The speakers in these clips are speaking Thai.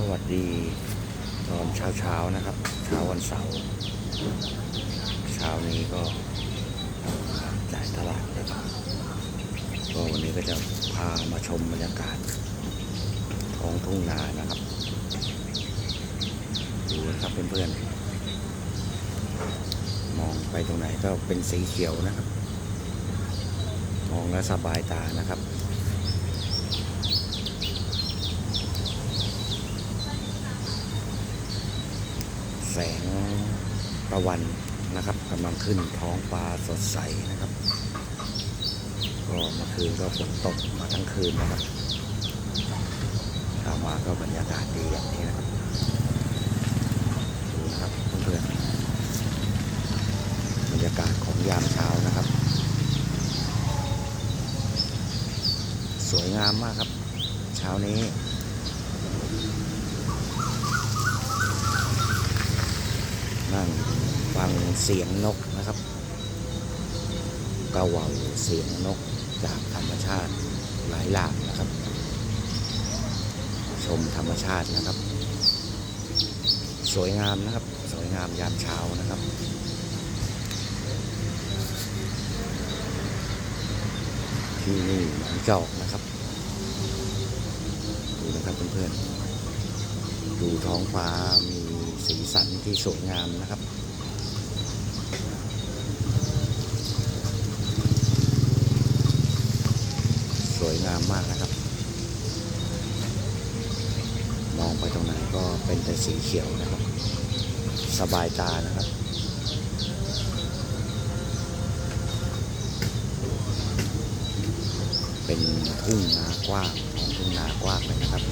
สวัสดีตอนเช้าเช้าๆนะครับ เช้าวันเสาร์เช้านี้ก็จ่ายตลาดนะครับก็วันนี้ก็จะพามาชมบรรยากาศท้องทุ่งนานะครับดูนะครับเพื่อนๆมองไปตรงไหนก็เป็นสีเขียวนะครับ มองแล้วสบายตานะครับ แสงตะวันนะครับกำลังขึ้นท้องฟ้าสดใสนะครับ ก็เมื่อคืนก็ฝนตกมาทั้งคืนนะครับเช้ามาก็บรรยากาศดีอย่างนี้นะครับดูนะครับเพื่อนๆบรรยากาศของยามเช้านะครับ สวยงามมากครับ เช้านี้งฟัง เสียงนกนะครับกระว่าเสียงนกจากธรรมชาติหลายหลากนะครับ ชมธรรมชาตินะครับ สวยงามนะครับ สวยงามยามเช้านะครับที่นี่หนองจอกนะครับ ดูนะครับเพื่อนๆดูท้องฟ้ามีสีสันที่สวยงามนะครับ ส วยงามมากนะครับ มองไปตรงไหนก็เป็นแต่สีเขียวนะครับ สบายตานะครับเป็นทุ่งนากว้างของทุ่งนากว้างเลยนะครับ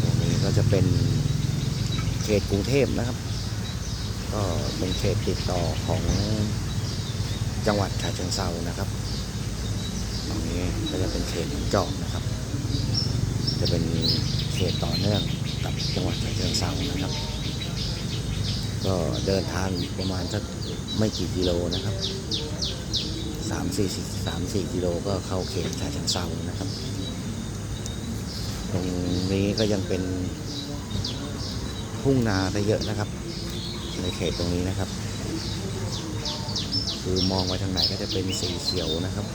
ตรงนี้ก็จะเป็นเขตกรุงเทพนะครับ ก็เป็นเขตติดต่อของจังหวัดฉะเชิงเซานะครับตรงนี้ก็จะเป็นเขตหนองจอกนะครับ จะเป็นเขตต่อเนื่องกับจังหวัดฉะเชิงเซานะครับ ก็เดินทางประมาณสักไม่กี่กิโลนะครับสามสี่สามสี่กิโลก็เข้าเขตฉะเชิงเซานะครับ ตรงนี้ก็ยังเป็นทุ่งนาไปเยอะนะครับ ในเขตตรงนี้นะครับ คือมองไปทางไหนก็จะเป็นสีเขียวนะครับ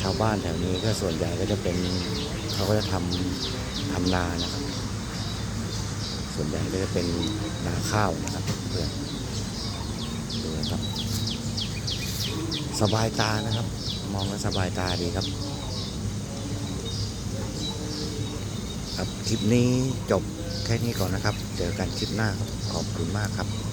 ชาวบ้านแถวนี้ก็ส่วนใหญ่ก็จะเป็นเขาก็จะทำทำนานะครับ ส่วนใหญ่ก็จะเป็นนาข้าวนะครับเพื่อนดูนะครับ สบายตานะครับ มองแล้วสบายตาดีครับ ครับคลิปนี้จบแค่นี้ก่อนนะครับ เจอกันคลิปหน้าครับขอบคุณมากครับ